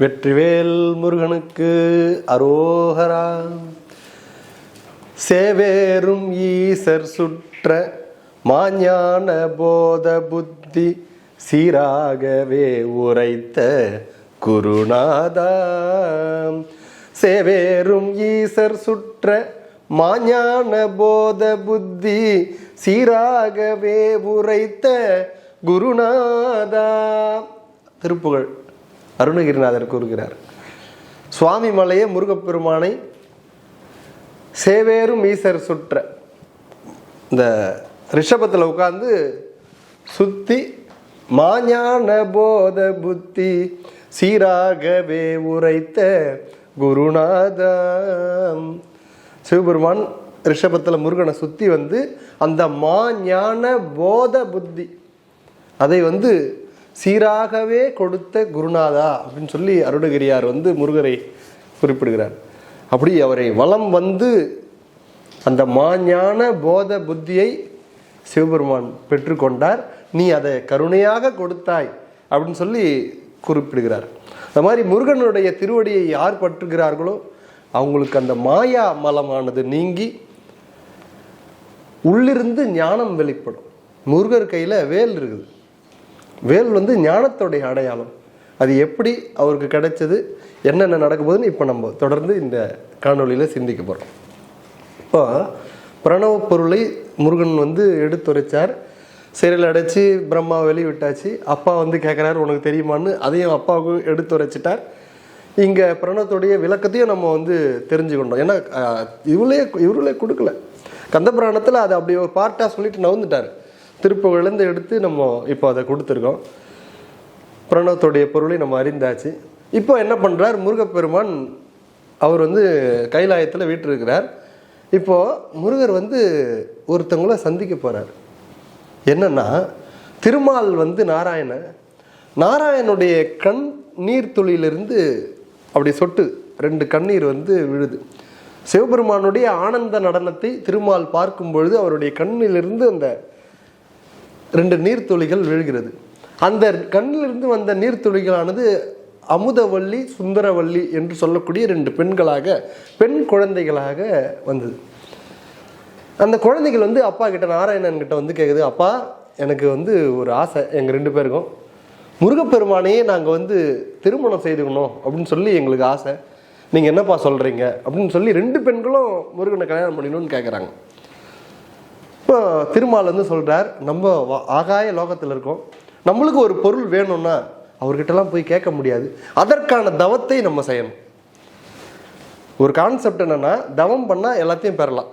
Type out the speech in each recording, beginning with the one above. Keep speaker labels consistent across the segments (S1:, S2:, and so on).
S1: வெற்றிவேல் முருகனுக்கு அரோகரா. சேவேரும் ஈசர் சுற்ற மாஞான போத புத்தி சீராகவே உரைத்த குருநாதா. சேவேரும் ஈசர் சுற்ற மாஞான போத புத்தி சீராகவே உரைத்த குருநாதா. திருப்புகழ் அருணகிரிநாதர் கூறுகிறார். சுவாமி மலையே முருகப்பெருமானை சேவேரும் ஈசர் சுற்ற. இந்த ரிஷபத்தில் உட்காந்து சுத்தி மாஞான போத புத்தி சீராகவே உரைத்த குருநாதம் சிவபெருமான் ரிஷபத்தில் முருகனை சுற்றி வந்து அந்த மா ஞான போத புத்தி. அதை வந்து சீராகவே கொடுத்த குருநாதா அப்படின்னு சொல்லி அருணகிரியார் வந்து முருகரை குறிப்பிடுகிறார். அப்படி அவரை வலம் வந்து அந்த மாஞான போத புத்தியை சிவபெருமான் பெற்றுக்கொண்டார். நீ அதை கருணையாக கொடுத்தாய் அப்படின்னு சொல்லி குறிப்பிடுகிறார். அந்த மாதிரி முருகனுடைய திருவடியை யார் பற்றுகிறார்களோ அவங்களுக்கு அந்த மாயா மலமானது நீங்கி உள்ளிருந்து ஞானம் வெளிப்படும். முருகர் கையில் வேல் இருக்குது. வேல் வந்து ஞானத்தோடைய அடையாளம். அது எப்படி அவருக்கு கிடைச்சது என்னென்ன நடக்கும்போதுன்னு போகுதுன்னு இப்போ நம்ம தொடர்ந்து இந்த காணொலியில் சிந்திக்க போகிறோம் இப்போ பிரணவ பொருளை முருகன் வந்து எடுத்துரைச்சார். சிறையில் அடைச்சி பிரம்மா வெளிவிட்டாச்சு. அப்பா வந்து கேட்குறாரு உனக்கு தெரியுமான்னு? அதையும் அப்பாவுக்கும் எடுத்துரைச்சிட்டார். இங்கே பிரணவத்துடைய விளக்கத்தையும் நம்ம வந்து தெரிஞ்சுக்கொண்டோம் ஏன்னா இவளே இவர்களே கொடுக்கல. கந்தபுராணத்தில் அதை அப்படி ஒரு பார்ட்டாக சொல்லிட்டு நவுந்துட்டார். திருப்புகழ்ந்து எடுத்து நம்ம இப்போ அதை கொடுத்துருக்கோம். பிரணவத்துடைய பொருளை நம்ம அறிந்தாச்சு. இப்போ என்ன பண்ணுறார் முருகப்பெருமான் அவர் வந்து கைலாயத்தில் வீட்டிருக்கிறார் இப்போது முருகர் வந்து ஒருத்தவங்கள சந்திக்க போகிறார் என்னன்னா திருமால் வந்து நாராயண நாராயணனுடைய கண் நீர் துளியிலிருந்து அப்படி சொட்டு ரெண்டு கண்ணீர் வந்து விழுது. சிவபெருமானுடைய ஆனந்த நடனத்தை திருமால் பார்க்கும் பொழுது அவருடைய கண்ணிலிருந்து அந்த ரெண்டு நீர்த்துளிகள் விழுகிறது. அந்த கண்ணிலிருந்து வந்த நீர்த்துளிகளானது அமுதவள்ளி சுந்தரவள்ளி என்று சொல்லக்கூடிய ரெண்டு பெண்களாக பெண் குழந்தைகளாக வந்தது. அந்த குழந்தைகள் வந்து அப்பா கிட்ட நாராயணன் கிட்ட வந்து கேட்குது அப்பா எனக்கு வந்து ஒரு ஆசை எங்கள் ரெண்டு பேருக்கும். முருகப்பெருமானையே நாங்கள் வந்து திருமணம் செய்துக்கணும் அப்படின்னு சொல்லி எங்களுக்கு ஆசை. நீங்கள் என்னப்பா சொல்கிறீங்க அப்படின்னு சொல்லி ரெண்டு பெண்களும் முருகனை கல்யாணம் பண்ணிக்கணும்னு கேட்குறாங்க இப்போ திருமால் வந்து சொல்கிறார் நம்ம ஆகாய லோகத்தில் இருக்கோம். நம்மளுக்கு ஒரு பொருள் வேணும்னா அவர்கிட்டலாம் போய் கேட்க முடியாது. அதற்கான தவத்தை நம்ம செய்யணும். ஒரு கான்செப்ட் என்னென்னா தவம் பண்ணால் எல்லாத்தையும் பெறலாம்.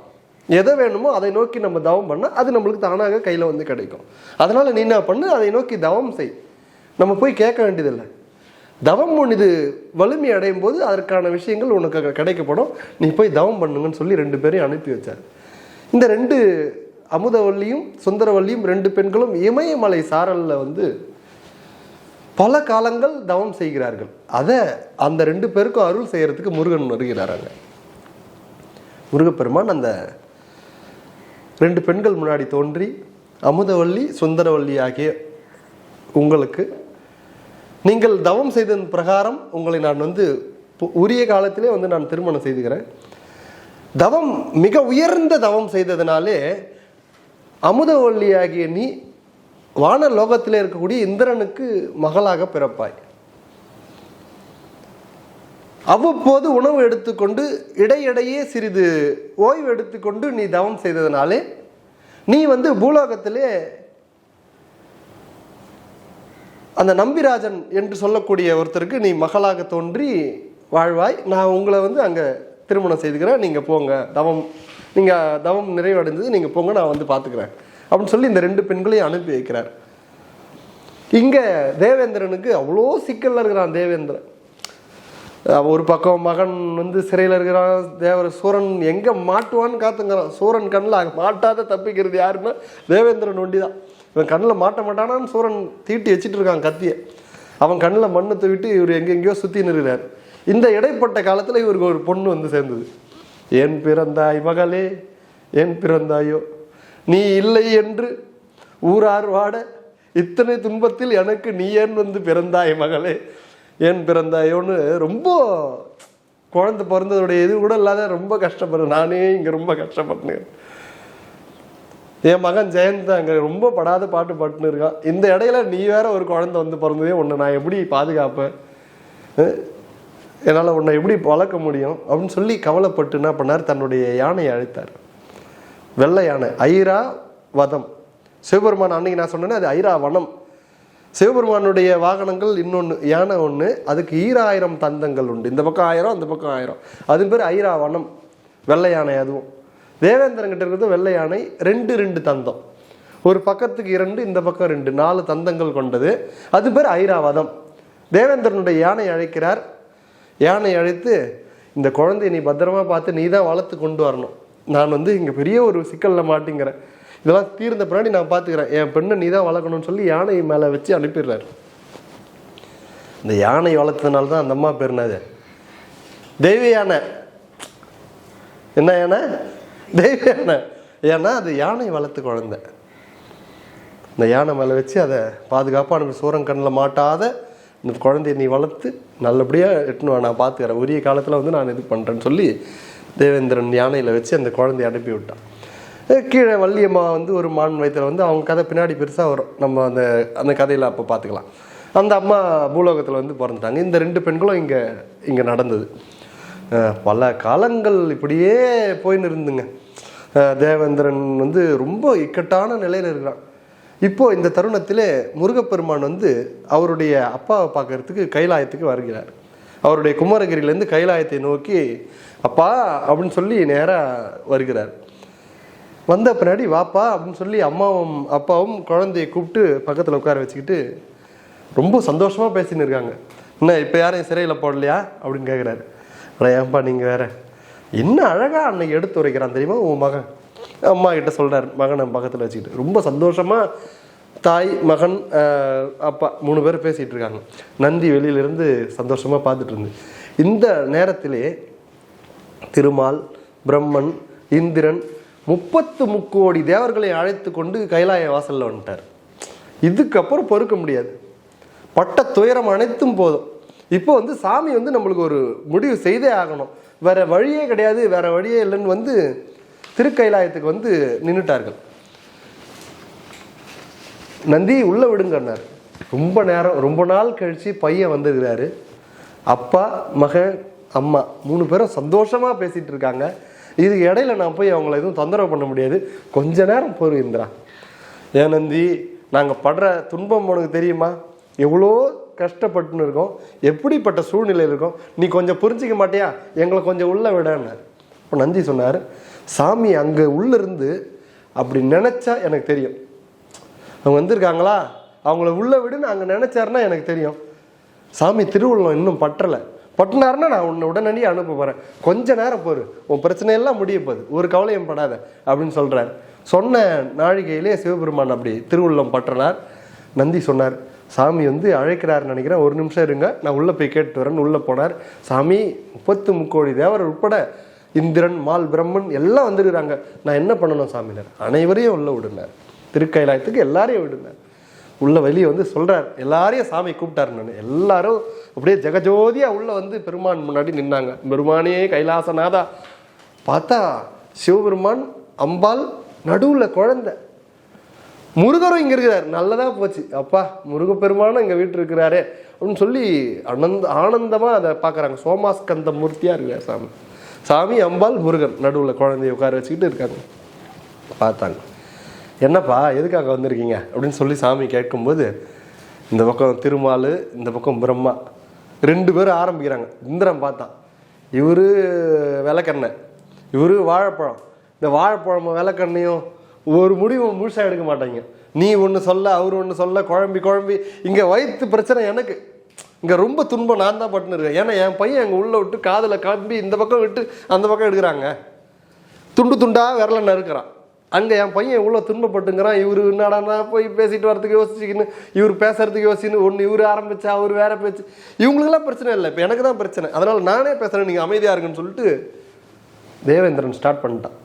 S1: எதை வேணுமோ அதை நோக்கி நம்ம தவம் பண்ணால் அது நம்மளுக்கு தானாக கையில் வந்து கிடைக்கும். அதனால் நீ என்ன பண்ணு அதை நோக்கி தவம் செய். நம்ம போய் கேட்க வேண்டியதில்லை. தவம் ஒன்று இது வலிமை அடையும் போது அதற்கான விஷயங்கள் உனக்கு கிடைக்கப்படும். நீ போய் தவம் பண்ணுங்கன்னு சொல்லி ரெண்டு பேரையும் அனுப்பி வச்சார். இந்த ரெண்டு அமுதவல்லியும் சுந்தரவல்லியும் ரெண்டு பெண்களும் இமயமலை சாரலில் வந்து பல காலங்கள் தவம் செய்கிறார்கள். அதை அந்த ரெண்டு பேருக்கும் அருள் செய்கிறதுக்கு முருகன் வருகிறாராங்க முருகப்பெருமான் அந்த ரெண்டு பெண்கள் முன்னாடி தோன்றி அமுதவல்லி சுந்தரவல்லி ஆகிய உங்களுக்கு நீங்கள் தவம் செய்ததன் பிரகாரம் உங்களை நான் வந்து உரிய காலத்திலே வந்து நான் திருமணம் செய்துக்கிறேன் தவம் மிக உயர்ந்த தவம் செய்ததினாலே அமுதவல்லி ஆகிய நீ வான லோகத்தில் இருக்கக்கூடிய இந்திரனுக்கு மகளாக பிறப்பாய். அவ்வப்போது உணவு எடுத்துக்கொண்டு இடையிடையே சிறிது ஓய்வு எடுத்துக்கொண்டு நீ தவம் செய்ததினாலே நீ வந்து பூலோகத்திலே அந்த நம்பிராஜன் என்று சொல்லக்கூடிய ஒருத்தருக்கு நீ மகளாக தோன்றி வாழ்வாய். நான் உங்களை வந்து அங்கே திருமணம் செய்துக்கிறேன். நீங்கள் போங்க. தவம் நீங்கள் தவம் நிறைவடைந்தது. நீங்கள் போங்க நான் வந்து பார்த்துக்கிறேன் அப்படின்னு சொல்லி இந்த ரெண்டு பெண்களையும் அனுப்பி வைக்கிறார். இங்கே தேவேந்திரனுக்கு அவ்வளோ சிக்கலில் இருக்கிறான் தேவேந்திரன். ஒரு பக்கம் மகன் வந்து சிறையில் இருக்கிறான். தேவர் சூரன் எங்கே மாட்டுவான்னு காத்துங்கிறான். சூரன் கண்ணில் மாட்டாத தப்பிக்கிறது யாருன்னா தேவேந்திரன் ஒண்டி தான் இவன் கண்ணில் மாட்ட மாட்டானான்னு சூரன் தீட்டி வச்சுட்டு இருக்கான் கத்தியை. அவன் கண்ணில் மண்ணை தூவிட்டு இவர் எங்கெங்கேயோ சுற்றி நிறுகிறார். இந்த இடைப்பட்ட காலத்தில் இவருக்கு ஒரு பொண்ணு வந்து சேர்ந்தது. ஏன் பிறந்தாய் மகளே ஏன் பிறந்தாயோ நீ இல்லை என்று ஊரார் வாட இத்தனை துன்பத்தில் எனக்கு நீ ஏன் வந்து பிறந்தாய் மகளே ஏன் பிறந்தாயோன்னு ரொம்ப குழந்தை பிறந்ததோடைய இது கூட இல்லாத ரொம்ப கஷ்டப்படுறேன். நானே இங்கே ரொம்ப கஷ்டப்பட்டேன் என் மகன் ஜெயந்த் அங்கே ரொம்ப படாத பாட்டு பாட்டுன்னு இருக்கான். இந்த இடையில நீ வேற ஒரு குழந்தை வந்து பிறந்ததே உன்னை நான் எப்படி பாதுகாப்பேன்? என்னால் உன்னை எப்படி வளர்க்க முடியும்? அப்படின்னு சொல்லி கவலைப்பட்டு என்ன பண்ணார்? தன்னுடைய யானையை அழைத்தார். வெள்ளை யானை ஐரா வதம். சிவபெருமான் அன்னைக்கு நான் சொன்னேனே அது ஐரா வனம். சிவபெருமானுடைய வாகனங்கள் இன்னொன்று யானை ஒன்று அதுக்கு ஈராயிரம் தந்தங்கள் உண்டு. இந்த பக்கம் ஆயிரம் அந்த பக்கம் ஆயிரம். அது பேர் ஐரா வனம். வெள்ளை யானை அதுவும். தேவேந்திரங்கிட்ட இருக்கிறது வெள்ளை யானை ரெண்டு ரெண்டு தந்தம். ஒரு பக்கத்துக்கு இரண்டு இந்த பக்கம் ரெண்டு நாலு தந்தங்கள் கொண்டது. அது பேர் ஐராவதம். தேவேந்திரனுடைய யானை அழைக்கிறார். யானை அழைத்து இந்த குழந்தைய நீ பத்திரமா பார்த்து நீ தான் வளர்த்து கொண்டு வரணும். நான் வந்து இங்கே பெரிய ஒரு சிக்கலில் மாட்டிங்கிறேன். இதெல்லாம் தீர்ந்த பின்னாடி நான் பார்த்துக்கிறேன். என் பெண்ணை நீ தான் வளர்க்கணும்னு சொல்லி யானை மேலே வச்சு அனுப்பிடுறாரு. இந்த யானை வளர்த்ததுனால தான் அந்த அம்மா பேர் தெய்வ யானை. என்ன யானை? தெய்வ யானை ஏன்னா அது யானை வளர்த்து குழந்தை. இந்த யானை மேலே வச்சு அதை பாதுகாப்பாக அனுப்பி சூரம் கண்ணில் மாட்டாத இந்த குழந்தைய நீ வளர்த்து நல்லபடியாக எட்டுன்னு நான் பார்த்துக்கிறேன் உரிய காலத்தில் வந்து நான் இது பண்ணுறேன்னு சொல்லி தேவேந்திரன் யானையில் வச்சு அந்த குழந்தைய அனுப்பி விட்டான். கீழே வள்ளியம்மா வந்து ஒரு மான் வயத்தில் வந்து அவங்க கதை பின்னாடி பெருசாக வரும். நம்ம அந்த அந்த கதையில் அப்போ பார்த்துக்கலாம் அந்த அம்மா பூலோகத்தில் வந்து பிறந்துட்டாங்க. இந்த ரெண்டு பெண்களும் இங்கே இங்கே நடந்தது. பல காலங்கள் இப்படியே போயின்னு இருந்துங்க. தேவேந்திரன் வந்து ரொம்ப இக்கட்டான நிலையில் இருக்கிறான். இப்போ இந்த தருணத்திலே முருகப்பெருமான் வந்து அவருடைய அப்பாவை பார்க்கறதுக்கு கைலாயத்துக்கு வருகிறார். அவருடைய குமரகிரியிலேருந்து கைலாயத்தை நோக்கி அப்பா அப்படின்னு சொல்லி நேராக வருகிறார். வந்த பின்னாடி வாப்பா அப்படின்னு சொல்லி அம்மாவும் அப்பாவும் குழந்தையை கூப்பிட்டு பக்கத்தில் உட்கார வச்சுக்கிட்டு ரொம்ப சந்தோஷமாக பேசின்னு இருக்காங்க. என்ன இப்போ யாரையும் சிறையில் போடலையா? அப்படின்னு கேட்குறாரு அட ஏன்பா நீங்கள் வேறு என்ன அழகாக அன்னைக்கு எடுத்து உரைக்கிறான் தெரியுமா? உன் மகன். அம்மா கிட்ட சொல்கிறார் மகனை பக்கத்தில் வச்சுக்கிட்டு. ரொம்ப சந்தோஷமாக தாய் மகன் அப்பா மூணு பேர் பேசிகிட்டு இருக்காங்க. நந்தி வெளியிலிருந்து சந்தோஷமாக பார்த்துட்டு இருந்து. இந்த நேரத்திலே திருமால் பிரம்மன் இந்திரன் முப்பத்து முக்கோடி தேவர்களை அழைத்து கொண்டு கைலாய வாசலில் வந்துட்டார். இதுக்கப்புறம் பொறுக்க முடியாது. பட்ட துயரம் அனைத்தும் போதும். இப்போ வந்து சாமி வந்து நம்மளுக்கு ஒரு முடிவு செய்தே ஆகணும். வேற வழியே கிடையாது வேற வழியே இல்லைன்னு வந்து திருக்கைலாயத்துக்கு வந்து நின்றுட்டார்கள் நந்தி உள்ள விடுங்கன்னார் ரொம்ப நேரம் ரொம்ப நாள் கழிச்சு பையன் வந்துருக்கிறாரு அப்பா மகன் அம்மா மூணு பேரும் சந்தோஷமா பேசிட்டு இருக்காங்க. இதுக்கு இடையில நான் போய் அவங்கள எதுவும் தொந்தரவு பண்ண முடியாது. கொஞ்ச நேரம் பொறு ஏன் நந்தி நாங்கள் படுற துன்பம் உனக்கு தெரியுமா? எவ்வளோ கஷ்டப்பட்டுன்னு இருக்கோம். எப்படிப்பட்ட சூழ்நிலை இருக்கோம்? நீ கொஞ்சம் புரிஞ்சிக்க மாட்டியா? எங்களை கொஞ்சம் உள்ளே விடன்னார் இப்போ நந்தி சொன்னார் சாமி அங்கே உள்ளிருந்து அப்படி நினச்சா எனக்கு தெரியும். அவங்க வந்திருக்காங்களா? அவங்கள உள்ள விடுன்னு அங்கே நினைச்சாருன்னா எனக்கு தெரியும். சாமி திருவுள்ளம் இன்னும் பற்றலை. பட்டினாருன்னா நான் உன்னை உடனடியே அனுப்ப போகிறேன் கொஞ்ச நேரம் போரு. உன் பிரச்சனையெல்லாம் முடிய போகுது. ஒரு கவலையும் படாத. அப்படின்னு சொல்கிறார் சொன்ன நாழிகையிலே சிவபெருமான் அப்படி திருவுள்ளம் பற்றினார் நந்தி சொன்னார் சாமி வந்து அழைக்கிறாருன்னு நினைக்கிறேன். ஒரு நிமிஷம் இருங்க. நான் உள்ளே போய் கேட்டு வரேன்னு உள்ளே போனார். சாமி முப்பத்து முக்கோடி தேவர் உட்பட இந்திரன் மால் பிரம்மன் எல்லாம் வந்துருக்கிறாங்க. நான் என்ன பண்ணணும் சாமினார் அனைவரையும் உள்ளே விடுனார் திருக்கைலாயத்துக்கு எல்லாரையும் விடுனார் உள்ள வெளியே வந்து சொல்கிறார் எல்லாரையும் சாமி கூப்பிட்டாரு நான். எல்லாரும் அப்படியே ஜெகஜோதியாக உள்ளே வந்து பெருமான் முன்னாடி நின்னாங்க. பெருமானே கைலாசநாதா. பார்த்தா சிவபெருமான் அம்பாள் நடுவில் குழந்தை. முருகரும் இங்கே இருக்கிறார். நல்லதாக போச்சு. அப்பா முருகப்பெருமானும் இங்கே வீட்டு இருக்கிறாரே. அப்படின்னு சொல்லி அனந்த ஆனந்தமாக அதை பார்க்குறாங்க. சோமாஸ்கந்த மூர்த்தியாக இருக்கிறார் சாமி. சாமி அம்பாள் முருகன். நடுவில் குழந்தைய உட்கார வச்சுக்கிட்டு இருக்காங்க. பார்த்தாங்க. என்னப்பா எதுக்காக வந்திருக்கீங்க? அப்படின்னு சொல்லி சாமி கேட்கும்போது இந்த பக்கம் திருமால் இந்த பக்கம் பிரம்மா. ரெண்டு பேரும் ஆரம்பிக்கிறாங்க. இந்திரன் பார்த்தான் இவரு விளக்கண்ணை இவரு வாழைப்பழம். இந்த வாழைப்பழமும் விளக்கண்ணையும் ஒரு முடிவு முழுசாக எடுக்க மாட்டாங்க. நீ ஒன்று சொல்ல அவர் ஒன்று சொல்ல குழம்பி குழம்பி. இங்கே வயிற்று பிரச்சனை எனக்கு. இங்கே ரொம்ப துன்பம் நான் தான் பட்டுன்னு இருக்கேன். ஏன்னா என் பையன் அங்கே உள்ளே விட்டு காதில் கம்பி இந்த பக்கம் விட்டு அந்த பக்கம் எடுக்கிறாங்க. துண்டு துண்டாக விரல நறுக்கிறான். அங்கே என் பையன் எவ்வளோ துன்பப்பட்டுங்கிறான். இவர் என்னடான்னா போய் பேசிட்டு வரதுக்கு யோசிச்சுக்கின்னு இவர் பேசுறதுக்கு யோசிச்சுன்னு ஒன்று இவர் ஆரம்பிச்சா அவர் வேற பேச்சு. இவங்களுக்கெல்லாம் பிரச்சனை இல்லை. இப்போ எனக்கு தான் பிரச்சனை. அதனால் நானே பேசுகிறேன் நீங்கள் அமைதியாக இருக்குன்னு சொல்லிட்டு தேவேந்திரன் ஸ்டார்ட் பண்ணிட்டான்.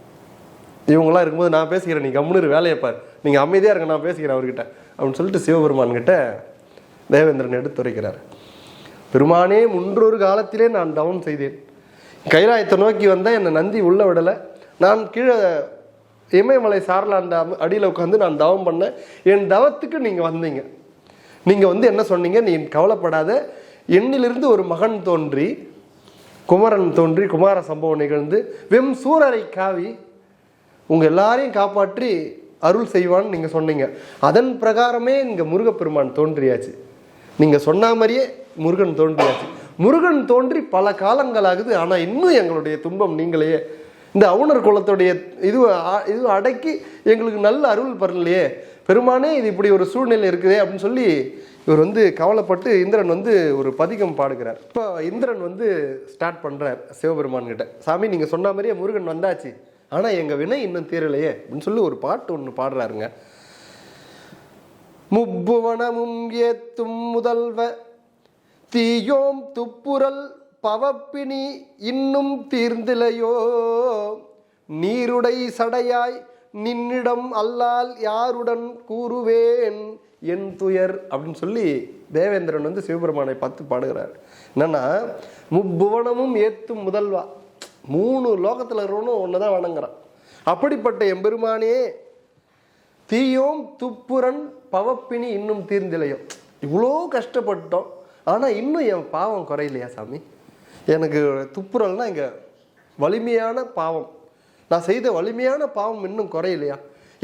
S1: இவங்களாம் இருக்கும்போது நான் பேசிக்கிறேன் நீ கம்முனு வேலையை பார். நீங்கள் அமைதியாக இருங்க நான் பேசிக்கிறேன் அவர்கிட்ட. அப்படின்னு சொல்லிட்டு சிவபெருமான் கிட்ட தேவேந்திரன் எடுத்துரைக்கிறார். பெருமானே முன்றொரு காலத்திலே நான் டவுன் செய்தேன். கைலாயத்தை நோக்கி வந்தால் என்னை நந்தி உள்ளே விடலை. நான் கீழே இமயமலை சாரல அடியில் உட்காந்து நான் தவம் பண்ணேன். என் தவத்துக்கு நீங்கள் வந்தீங்க. நீங்கள் வந்து என்ன சொன்னீங்க? நீ கவலைப்படாத. எண்ணிலிருந்து ஒரு மகன் தோன்றி குமரன் தோன்றி குமார சம்பவம் நிகழ்ந்து வெம் சூரரை காவி உங்கள் எல்லாரையும் காப்பாற்றி அருள் செய்வான்னு நீங்கள் சொன்னீங்க. அதன் பிரகாரமே இங்கே முருகப்பெருமான் தோன்றியாச்சு. நீங்கள் சொன்ன மாதிரியே முருகன் தோன்றியாச்சு. முருகன் தோன்றி பல காலங்களாகுது. ஆனால் இன்னும் எங்களுடைய துன்பம் நீங்களையே இந்த அவுணர் குலத்துடைய இது அ- இது அடக்கி எங்களுக்கு நல்ல அருள் பரலையே பெருமானே இது இப்படி ஒரு சூழ்நிலை இருக்குதே அப்படின்னு சொல்லி இவர் வந்து கவலைப்பட்டு இந்திரன் வந்து ஒரு பதிகம் பாடுகிறார். இப்போ இந்திரன் வந்து ஸ்டார்ட் பண்ணுறார் சிவபெருமான்கிட்ட. சாமி நீங்கள் சொன்ன மாதிரியே முருகன் வந்தாச்சு. ஆனால் எங்கள் வினை இன்னும் தீரலையே அப்படின்னு சொல்லி ஒரு பாட்டு ஒன்று பாடுறாருங்க. முப்புவனமும் ஏத்தும் முதல்வ தீயோம் துப்புரல் பவப்பினி இன்னும் தீர்ந்திலையோ? நீருடை சடையாய் நின்னிடம் அல்லால் யாருடன் கூறுவேன்? என் துயர் அப்படின்னு சொல்லி தேவேந்திரன் வந்து சிவபெருமானை பார்த்து பாடுகிறார். என்னன்னா முப்புவனமும் ஏத்தும் முதல்வா மூணு லோகத்தில் இருக்கிறவனும் ஒன்று தான் வணங்குறான். அப்படிப்பட்ட எம்பெருமானே தீயோம் துப்புரன் பவப்பினி இன்னும் தீர்ந்திலையோ. இவ்வளோ கஷ்டப்பட்டோம். ஆனால் இன்னும் என் பாவம் குறையிலையா சாமி? எனக்கு துப்புரல்னா இங்கே வலிமையான பாவம். நான் செய்த வலிமையான பாவம் இன்னும் குறையலையா?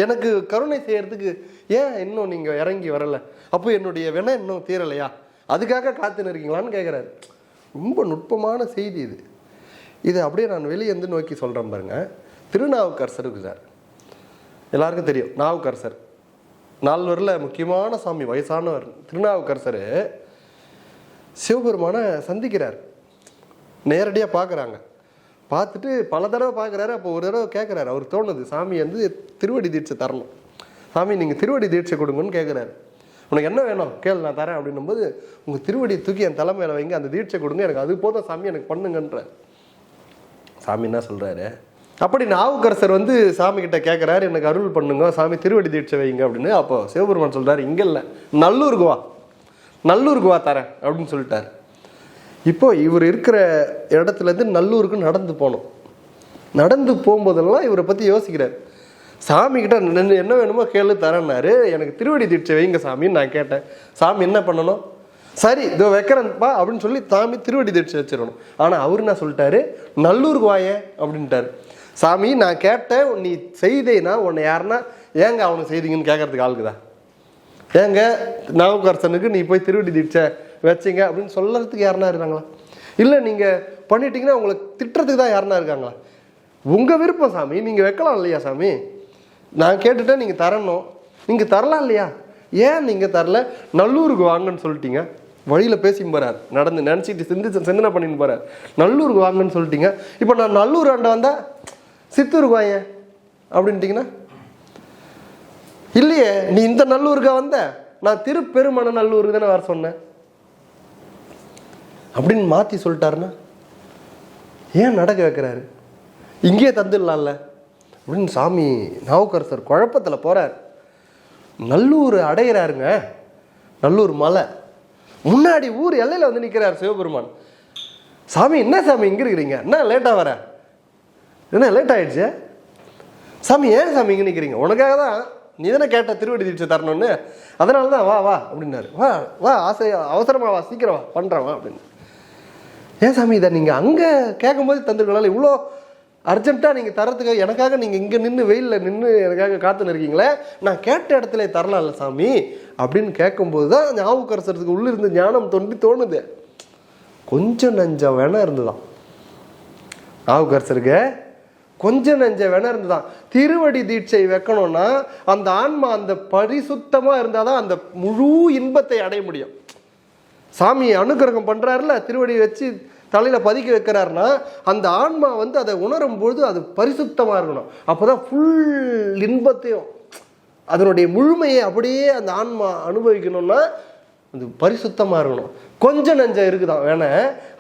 S1: எனக்கு கருணை செய்கிறதுக்கு ஏன் இன்னும் நீங்கள் இறங்கி வரல? அப்போ என்னுடைய வினை இன்னும் தீரலையா? அதுக்காக காத்துன்னு இருக்கீங்களான்னு கேட்குறாரு ரொம்ப நுட்பமான செய்தி இது. இது அப்படியே நான் வெளியே இருந்து நோக்கி சொல்கிறேன் பாருங்க. திருநாவுக்கரசர் சார் எல்லாருக்கும் தெரியும் நாவுக்கரசர். நால்வரில் முக்கியமான சாமி வயசானவர். திருநாவுக்கரசர் சிவபெருமானை சந்திக்கிறார். நேரடியாக பார்க்குறாங்க பார்த்துட்டு பல தடவை பார்க்குறாரு அப்போ ஒரு தடவை கேட்குறாரு அவர் தோணுது சாமி வந்து திருவடி தீட்சை தரணும். சாமி நீங்கள் திருவடி தீட்சை கொடுங்கன்னு கேட்குறாரு உனக்கு என்ன வேணும்? கேள் நான் தரேன் அப்படின்னும்போது உங்கள் திருவடி தூக்கி என் தலைமையில் வைங்க அந்த தீட்சை கொடுங்க எனக்கு அது போதும் சாமி எனக்கு பண்ணுங்கன்ற. சாமி என்ன சொல்கிறாரு அப்படி நாவுக்கரசர் வந்து சாமி கிட்ட கேட்குறாரு எனக்கு அருள் பண்ணுங்க சாமி திருவடி தீட்சை வைங்க அப்படின்னு. அப்போ சிவபெருமான் சொல்கிறார் இங்கே இல்லை நல்லூருக்கு வா நல்லூருக்கு வா தரேன் அப்படின்னு சொல்லிட்டாரு. இப்போ இவர் இருக்கிற இடத்துலேருந்து நல்லூருக்கு நடந்து போகணும். நடந்து போகும்போதெல்லாம் இவரை பற்றி யோசிக்கிறார். சாமி கிட்ட என்ன வேணுமோ கேளு தரேன்னாரு. எனக்கு திருவடி தீட்சை வைங்க சாமின்னு நான் கேட்டேன். சாமி என்ன பண்ணணும்? சரி இதோ வைக்கிறேன்ப்பா அப்படின்னு சொல்லி சாமி திருவடி தீட்சை வச்சிடணும். ஆனால் அவர் என்ன சொல்லிட்டாரு? நல்லூருக்கு வாயேன் அப்படின்ட்டாரு. சாமி நான் கேட்டேன் நீ செய்தேன்னா உன்னை யாருன்னா ஏங்க அவனுக்கு செய்தீங்கன்னு கேட்கறதுக்கு ஆளுக்குதா ஏங்க நாவுக்கரசனுக்கு நீ போய் திருவடி தீட்சை வச்சிங்க அப்படின்னு சொல்லறதுக்கு யாருனா இருக்காங்களா? இல்லை நீங்கள் பண்ணிட்டீங்கன்னா உங்களை திட்டுறதுக்கு தான் யாருனா இருக்காங்களா? உங்கள் விருப்பம் சாமி நீங்கள் வைக்கலாம் இல்லையா சாமி? நான் கேட்டுட்டேன் நீங்கள் தரணும். நீங்கள் தரலாம் இல்லையா? ஏன் நீங்கள் தரல? நல்லூருக்கு வாங்கன்னு சொல்லிட்டீங்க. வழியில் பேசி போகிறார் நடந்து நினச்சிட்டு சிந்திச்சு சிந்தனை பண்ணின்னு போறார். நல்லூருக்கு வாங்கன்னு சொல்லிட்டீங்க. இப்போ நான் நல்லூர் ஆண்ட வந்தேன் சித்தூருக்கு வாங்க அப்படின்ட்டிங்கன்னா இல்லையே நீ இந்த நல்லூருக்கா வந்த? நான் திருப்பெருமன நல்லூருக்கு தானே வர சொன்னேன். அப்படின்னு மாற்றி சொல்லிட்டாருன்னா ஏன் நடக்க வைக்கிறாரு? இங்கேயே தந்துடலாம்ல. அப்படின்னு சாமி நாவுக்கரசர் குழப்பத்தில் போகிறார் நல்லூர் அடையிறாருங்க. நல்லூர் மலை. முன்னாடி ஊர் எல்லையில் வந்து நிற்கிறார் சிவபெருமான். சாமி என்ன சாமி இங்கே இருக்கிறீங்க? என்ன லேட்டாக வர? என்ன லேட் ஆகிடுச்சு சாமி ஏன் சாமி இங்கே நிற்கிறீங்க உனக்காக தான் நீ தானே கேட்ட திருவடி தீட்சை தரணும்னு. அதனால தான் வா வா அப்படின்னாரு. வா வா ஆசை அவசரமா வா சீக்கிரம் வா பண்ணுறேன் வா அப்படின்னு. ஏன் சாமி இதை நீங்கள் அங்கே கேட்கும்போது தந்துருக்கலாம் இவ்வளோ அர்ஜென்ட்டாக நீங்கள் தரத்துக்கு எனக்காக நீங்கள் இங்கே நின்று வெயிலில் நின்று எனக்காக காத்துன்னு இருக்கீங்களே நான் கேட்ட இடத்துல தரலாம்ல சாமி அப்படின்னு கேட்கும்போது தான் ஞாபகரசனத்துக்கு உள்ளே இருந்து ஞானம் தொண்டி தோணுது. கொஞ்சம் நஞ்சம் வேணா இருந்துதான். ஞாபகரசருக்கு கொஞ்சம் நஞ்ச வேணா இருந்துதான். திருவடி தீட்சை வைக்கணும்னா அந்த ஆன்மா அந்த பரிசுத்தமாக இருந்தால் தான் அந்த முழு இன்பத்தை அடைய முடியும். சாமி அனுக்கிரகம் பண்ணுறாருல திருவடி வச்சு தலையில் பதுக்கி வைக்கிறாருன்னா அந்த ஆன்மா வந்து அதை உணரும் பொழுது அது பரிசுத்தமாக இருக்கணும். அப்போ தான் ஃபுல் இன்பத்தையும் அதனுடைய முழுமையை அப்படியே அந்த ஆன்மா அனுபவிக்கணும்னா அது பரிசுத்தமாக இருக்கணும். கொஞ்சம் நஞ்சம் இருக்குதான். வேணா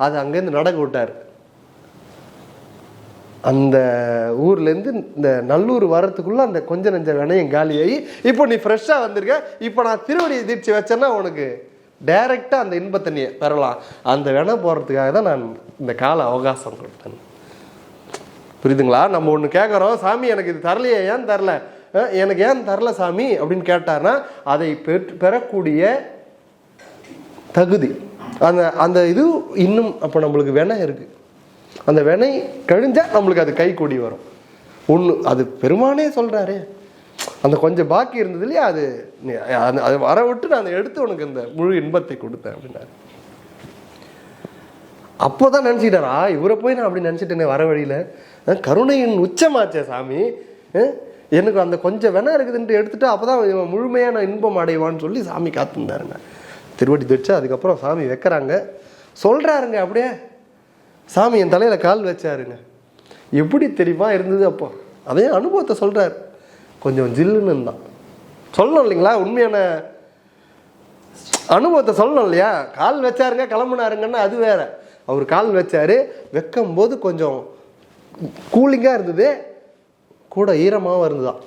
S1: அது அங்கேருந்து நடக்க விட்டார். அந்த ஊர்லேருந்து இந்த நல்லூர் வரத்துக்குள்ளே அந்த கொஞ்ச நஞ்ச வினையும் காலியாகி இப்போ நீ ஃப்ரெஷ்ஷாக வந்திருக்க. இப்போ நான் திருவடி தீட்சி வச்சேன்னா உனக்கு டைரெக்டாக அந்த இன்பத்தை பெறலாம். அந்த வினை போகிறதுக்காக தான் நான் இந்த கால அவகாசம் கொடுத்தேன். புரியுதுங்களா? நம்ம ஒன்று கேட்குறோம் சாமி எனக்கு இது தரலையே ஏன் தரல? எனக்கு ஏன் தரல சாமி? அப்படின்னு கேட்டார்னா அதை பெற்- பெறக்கூடிய தகுதி. அந்த அந்த இது இன்னும் அப்போ நம்மளுக்கு வினை இருக்குது அந்த வினை கழிஞ்சால் நம்மளுக்கு அது கை கூடி வரும். ஒன்று அது பெருமானே சொல்கிறாரே அந்த கொஞ்சம் பாக்கி இருந்தது இல்லையா? அது அது- வர விட்டு நான் அதை எடுத்து உனக்கு இந்த முழு இன்பத்தை கொடுத்தேன் அப்படின்னாரு. அப்போதான் நினச்சிக்கிட்டாரா இவரை போய் நான் அப்படி நினச்சிட்டேனே வர வழியில். கருணையின் உச்சமாச்சே சாமி. எனக்கு அந்த கொஞ்சம் வேணா இருக்குதுன்ட்டு எடுத்துட்டு அப்பதான் இவன் முழுமையான இன்பம் அடைவான்னு சொல்லி சாமி காத்திருந்தாருங்க திருவடி வச்சு அதுக்கப்புறம் சாமி வைக்கிறாங்க. சொல்கிறாருங்க அப்படியே. சாமி என் தலையில் கால் வச்சாருங்க. எப்படி தெரியுமா இருந்தது அப்போ? அதையும் அனுபவத்தை சொல்கிறார் கொஞ்சம் ஜில்லுன்னு இருந்தான். சொல்லணும் இல்லைங்களா? உண்மையான அனுபவத்தை சொல்லணும் இல்லையா? கால் வச்சாருங்க கிளம்புனாருங்கன்னா அது வேற. அவர் கால் வச்சாரு வைக்கும் போது கொஞ்சம் கூலிங்காக இருந்தது. கூட ஈரமாகவும் இருந்துதான்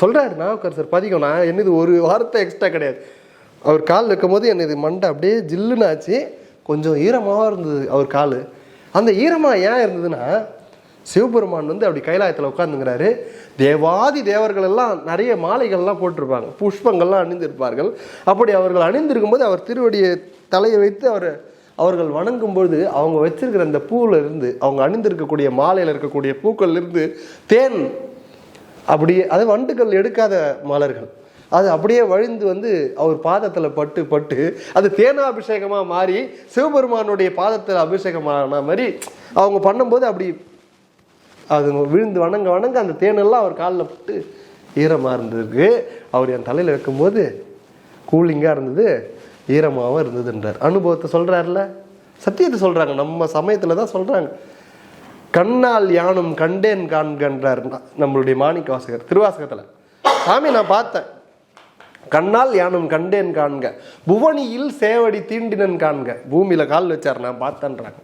S1: சொல்கிறாரு நாவுக்கர் சார் பதிக்கும் நான் என்னது ஒரு வாரத்தை எக்ஸ்ட்ரா கிடையாது. அவர் கால் வைக்கும் போது என்னது மண்டை அப்படியே ஜில்லுன்னு ஆச்சு. கொஞ்சம் ஈரமாகவும் இருந்தது அவர் கால். அந்த ஈரமாக ஏன் இருந்ததுன்னா சிவபெருமான் வந்து அப்படி கைலாயத்தில் உட்காந்துங்கிறாரு தேவாதி தேவர்கள் எல்லாம் நிறைய மாலைகள்லாம் போட்டிருப்பாங்க. புஷ்பங்கள்லாம் அணிந்திருப்பார்கள். அப்படி அவர்கள் அணிந்திருக்கும் போது அவர் திருவடியை தலையை வைத்து அவர் அவர்கள் வணங்கும்போது அவங்க வச்சிருக்கிற அந்த பூவில் இருந்து அவங்க அணிந்திருக்கக்கூடிய மாலையில் இருக்கக்கூடிய பூக்கள்லேருந்து தேன் அப்படியே அது வண்டுகள் எடுக்காத மலர்கள். அது அப்படியே வழிந்து வந்து அவர் பாதத்தில் பட்டு பட்டு அது தேனாபிஷேகமாக மாறி சிவபெருமானுடைய பாதத்தில் அபிஷேகமான மாதிரி அவங்க பண்ணும்போது அப்படி அது விழுந்து வணங்க வணங்க அந்த தேனெல்லாம் அவர் காலில் போட்டு ஈரமாக இருந்ததுக்கு அவர் என் தலையில் வைக்கும்போது கூலிங்காக இருந்தது ஈரமாகவும் இருந்ததுன்றார் அனுபவத்தை சொல்கிறாருல சத்தியத்தை சொல்கிறாங்க நம்ம சமயத்தில் தான் சொல்கிறாங்க கண்ணால் யானும் கண்டேன் காண்கின்றார் நம்மளுடைய மாணிக்க வாசகர் திருவாசகத்தில். சாமி நான் பார்த்தேன். கண்ணால் யானும் கண்டேன் காண்க புவனியில் சேவடி தீண்டினன் காண்க. பூமியில கால் வச்சார் நான் பார்த்தேன்றாங்க.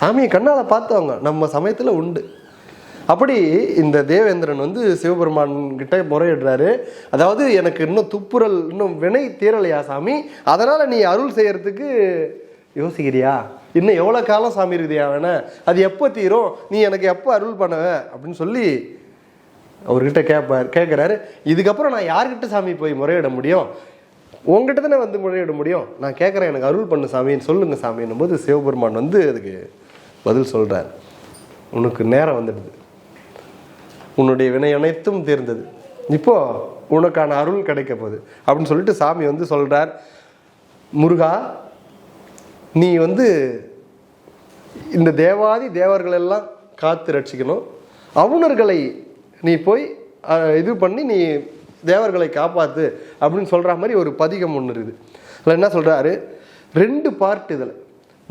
S1: சாமியை கண்ணால் பார்த்தவங்க. நம்ம சமயத்தில் உண்டு. அப்படி இந்த தேவேந்திரன் வந்து சிவபெருமான் கிட்ட முறையிடுறாரு. அதாவது எனக்கு இன்னும் துப்புரல் இன்னும் வினை தீரலையா சாமி? அதனால் நீ அருள் செய்கிறதுக்கு யோசிக்கிறியா? இன்னும் எவ்வளோ காலம் சாமி இருக்குதியா வேணா அது எப்போ தீரும்? நீ எனக்கு எப்போ அருள் பண்ணுவ? அப்படின்னு சொல்லி அவர்கிட்ட கேட்பார் கேட்குறாரு இதுக்கப்புறம் நான் யார்கிட்ட சாமி போய் முறையிட முடியும்? உங்ககிட்ட தானே வந்து முறையிட முடியும்? நான் கேட்குறேன் எனக்கு அருள் பண்ணு சாமின்னு சொல்லுங்க சாமின்னும் போது சிவபெருமான் வந்து அதுக்கு பதில் சொல்கிறார் உனக்கு நேரம் வந்துடுது. உன்னுடைய வினை அனைத்தும் தீர்ந்தது. இப்போ உனக்கான அருள் கிடைக்க போகுது. அப்படின்னு சொல்லிட்டு சாமி வந்து சொல்கிறார் முருகா நீ வந்து இந்த தேவாதி தேவர்கள் எல்லாம் காத்து ரட்சிக்கணும். அவுணர்களை நீ போய் இது பண்ணி நீ தேவர்களை காப்பாற்று அப்படின்னு சொல்கிற மாதிரி ஒரு பதிகம் ஒன்று இருக்குது. அதில் என்ன சொல்கிறாரு ரெண்டு பார்ட் இதில்.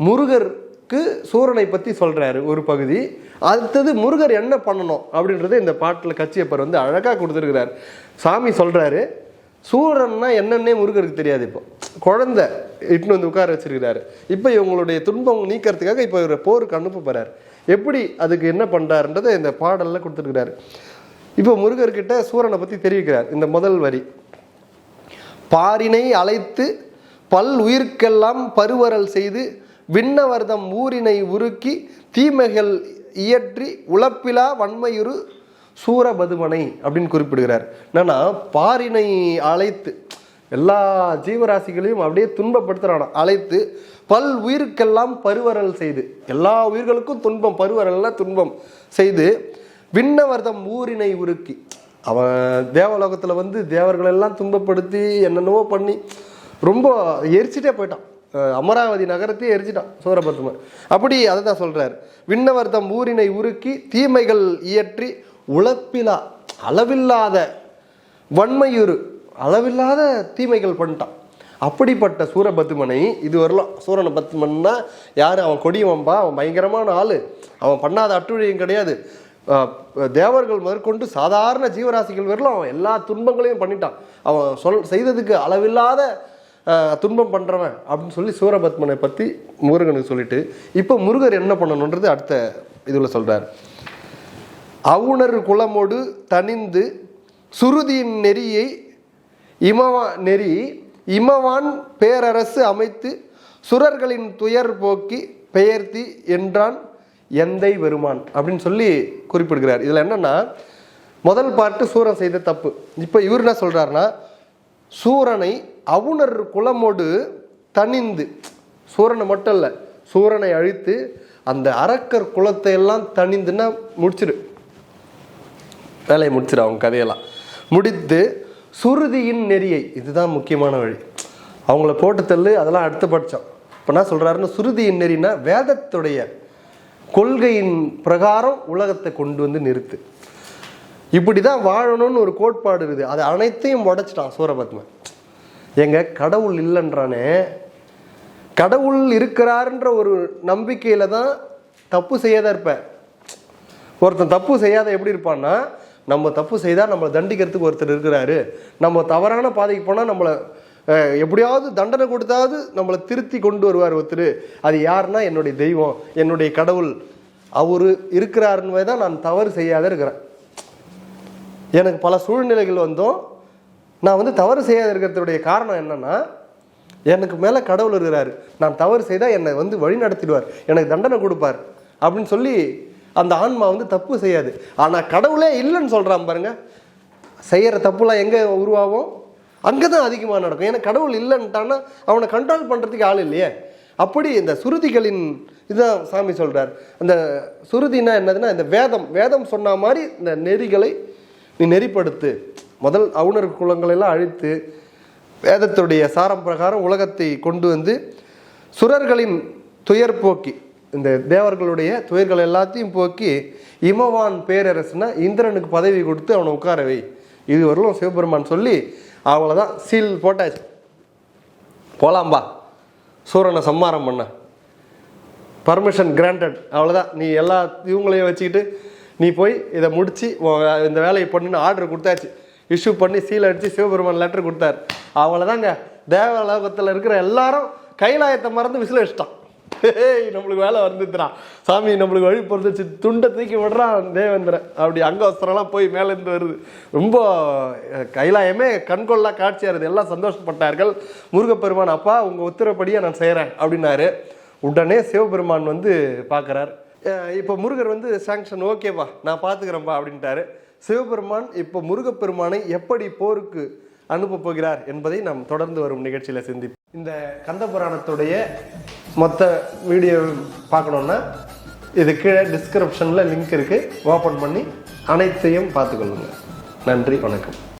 S1: முருகர் முருகருக்கு சூரனை பற்றி சொல்கிறாரு ஒரு பகுதி. அடுத்தது முருகர் என்ன பண்ணணும் அப்படின்றத இந்த பாட்டில் கச்சியப்பர் வந்து அழகாக கொடுத்துருக்கிறார். சாமி சொல்கிறாரு சூரன்னா என்னன்னே முருகருக்கு தெரியாது இப்போ. குழந்த இட்டுன்னு வந்து உட்கார வச்சிருக்கிறாரு. இப்போ இவங்களுடைய துன்பம் நீக்கிறதுக்காக இப்போ இவரை போருக்கு அனுப்ப போகிறார் எப்படி அதுக்கு என்ன பண்ணுறாருன்றதை இந்த பாடலில் கொடுத்துருக்கிறாரு. இப்போ முருகர்கிட்ட சூரனை பற்றி தெரிவிக்கிறார் இந்த முதல் வரி. பாரினை அழைத்து பல் உயிர்க்கெல்லாம் பருவரல் செய்து விண்ணவர்தம் ஊரினை உருக்கி தீமைகள் இயற்றி உழப்பிலா வன்மையுறு சூரபதுமனை அப்படின்னு குறிப்பிடுகிறார். என்னன்னா பாரினை அழைத்து எல்லா ஜீவராசிகளையும் அப்படியே துன்பப்படுத்துறான். அழைத்து பல் உயிருக்கெல்லாம் பருவரல் செய்து எல்லா உயிர்களுக்கும் துன்பம் பருவரல்ல துன்பம் செய்து விண்ணவர்தம் ஊரினை உருக்கி அவன் தேவலோகத்தில் வந்து தேவர்களெல்லாம் துன்பப்படுத்தி என்னென்னவோ பண்ணி ரொம்ப எரிச்சிட்டே போயிட்டான். அமராவதி நகரத்தையே எரிச்சிட்டான் சூரபத்மன் அப்படி அதை தான் சொல்றார். விண்ணவர்தம் ஊரினை உருக்கி தீமைகள் இயற்றி உழப்பிலா அளவில்லாத வன்மையுறு அளவில்லாத தீமைகள் பண்ணிட்டான். அப்படிப்பட்ட சூரபத்துமனை இது வரலாம் சூரபத்துமன்னா யார்? அவன் கொடியவன்பா அவன் பயங்கரமான ஆள். அவன் பண்ணாத அட்டுழியும் கிடையாது. தேவர்கள் முதற்கொண்டு சாதாரண ஜீவராசிகள் வரலாம் அவன் எல்லா துன்பங்களையும் பண்ணிட்டான். அவன் சொல் செய்ததுக்கு அளவில்லாத துன்பம் பண்ணுறவன் அப்படின்னு சொல்லி சூரபத்மனை பற்றி முருகனுக்கு சொல்லிட்டு இப்போ முருகர் என்ன பண்ணணுன்றது அடுத்த இதில் சொல்கிறார் அவுணர் குலமோடு தனிந்து சுருதியின் நெறியை இமவா நெறி இமவான் பேரரசு அமைத்து சுரர்களின் துயர் போக்கி பெயர்த்தி என்றான் எந்தை வருமான் அப்படின்னு சொல்லி குறிப்பிடுகிறார். இதில் என்னென்னா முதல் பாட்டு சூரன் செய்த தப்பு. இப்போ இவர் என்ன சொல்கிறாருன்னா சூரனை அவுணர் குலமோடு தனிந்து சூரனை மட்டும் இல்லை சூரனை அழித்து அந்த அரக்கர் குலத்தை எல்லாம் தனிந்துன்னா முடிச்சிரு. வேலையை முடிச்சிரு அவங்க கதையெல்லாம். முடித்து சுருதியின் நெறியை இதுதான் முக்கியமான வழி. அவங்கள போட்டு தள்ளு அதெல்லாம் அடுத்த பட்சம் இப்போ என்ன சொல்கிறாருன்னு சுருதியின் நெறினா வேதத்துடைய கொள்கையின் பிரகாரம் உலகத்தை கொண்டு வந்து நிறுத்து. இப்படி தான் வாழணும்னு ஒரு கோட்பாடு இருக்குது. அது அனைத்தையும் உடைச்சிட்டான் சூரபத்மன். எங்க கடவுள் இல்லைன்றானே? கடவுள் இருக்கிறாருன்ற ஒரு நம்பிக்கையில தான் தப்பு செய்யாத இருப்பேன் ஒருத்தன் தப்பு செய்யாத எப்படி இருப்பான்னா நம்ம தப்பு செய்தால் நம்மளை தண்டிக்கிறதுக்கு ஒருத்தர் இருக்கிறாரு. நம்ம தவறான பாதைக்கு போனால் நம்மளை எப்படியாவது தண்டனை கொடுத்தாவது நம்மளை திருத்தி கொண்டு வருவார் ஒருத்தர். அது யாருன்னா என்னுடைய தெய்வம் என்னுடைய கடவுள். அவர் இருக்கிறாருன்னு தான் நான் தவறு செய்யாத இருக்கிறேன். எனக்கு பல சூழ்நிலைகள் வந்தோம். நான் வந்து தவறு செய்யாத இருக்கிறதுடைய காரணம் என்னன்னா எனக்கு மேலே கடவுள் இருக்கிறார். நான் தவறு செய்தால் என்னை வந்து வழி நடத்திடுவார் எனக்கு தண்டனை கொடுப்பார். அப்படின்னு சொல்லி அந்த ஆன்மா வந்து தப்பு செய்யாது. ஆனால் கடவுளே இல்லைன்னு சொல்கிறான் பாருங்க. செய்கிற தப்புலாம் எங்கே உருவாகும்? அங்கே தான் அதிகமாக நடக்கும். ஏன்னா கடவுள் இல்லைன்ட்டான்னா அவனை கண்ட்ரோல் பண்ணுறதுக்கு ஆள் இல்லையே. அப்படி இந்த சுருதிகளின் இதுதான் சாமி சொல்கிறார் அந்த சுருதினா என்னதுன்னா இந்த வேதம். வேதம் சொன்ன மாதிரி இந்த நெறிகளை நீ நெறிப்படுத்து. முதல் அவுணர் குலங்களை எல்லாம் அழித்து வேதத்துடைய சாரம் பிரகாரம் உலகத்தை கொண்டு வந்து சுரர்களின் துயர் போக்கி இந்த தேவர்களுடைய துயர்கள் எல்லாத்தையும் போக்கி இமவான் பேரரசுனா இந்திரனுக்கு பதவி கொடுத்து அவனை உட்கார வை. சிவபெருமான் சொல்லி அவ்வளோதான் சீல் போட்டாச்சு. போலாம்பா சூரனை சம்மாரம் பண்ண. பர்மிஷன் கிராண்டட் அவ்வளோதான் நீ எல்லா இவங்களையும் வச்சுக்கிட்டு நீ போய் இதை முடித்து இந்த வேலையை பண்ணுன்னு ஆர்டர் கொடுத்தாச்சு. இஷ்யூ பண்ணி சீல் அடித்து சிவபெருமான் லெட்டர் கொடுத்தாரு. அவ்வளோதாங்க தேவலோகத்தில் இருக்கிற எல்லாரும் கைலாயத்தை மறந்து விசில் அடிச்சிட்டான் ஏய் நம்மளுக்கு வேலை வந்துடுறான் சாமி நம்மளுக்கு வழி பொறுத்துச்சு துண்டை தூக்கி விடுறான் தேவேந்திரன். அப்படி அங்கவஸ்திரம்லாம் போய் மேலேருந்து வருது. ரொம்ப கைலாயமே கண்கொள்ளா காட்சியாக இருக்குது எல்லாம் சந்தோஷப்பட்டார்கள். முருகப்பெருமான் அப்பா உங்கள் உத்தரப்படியாக நான் செய்கிறேன் அப்படின்னாரு. உடனே சிவபெருமான் வந்து பார்க்குறார் இப்போ முருகர் வந்து சாங்ஷன் ஓகேப்பா நான் பார்த்துக்கிறேன்ப்பா அப்படின்ட்டாரு. சிவபெருமான் இப்போ முருகப்பெருமானை எப்படி போருக்கு அனுப்ப போகிறார் என்பதை நாம் தொடர்ந்து வரும் நிகழ்ச்சியில் சிந்திப்போம். இந்த கந்த புராணத்துடைய மொத்த வீடியோ பார்க்கணுன்னா இது கீழே டிஸ்கிரிப்ஷனில் லிங்க் இருக்குது ஓப்பன் பண்ணி அனைத்தையும் பார்த்துக்கொள்ளுங்க. நன்றி வணக்கம்.